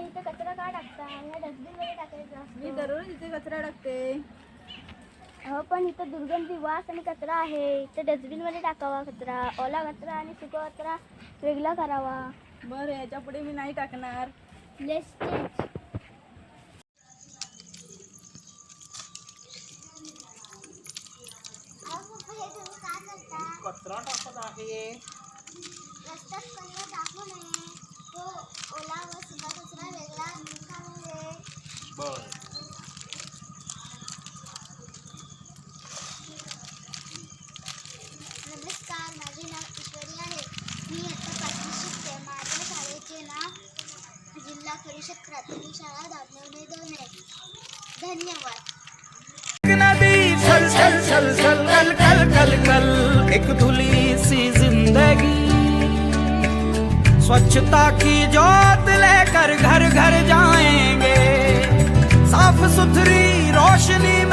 इथे कचरा का टाकता? या डस्टबिनमध्ये टाकायचा मी दररोज इथे कचरा टाकते. हो पण इथं दुर्गंधी वास आणि कचरा आहे. इथे डस्टबिनमध्ये टाकावा कचरा ओला कचरा आणि सुका कचरा वेगळा करावा. बरं याच्यापुढे मी नाही टाकणार. लेस चेंज कचरा टाकत आहे. कल एक स्वच्छता की जोत लेकर घर घर जा passion in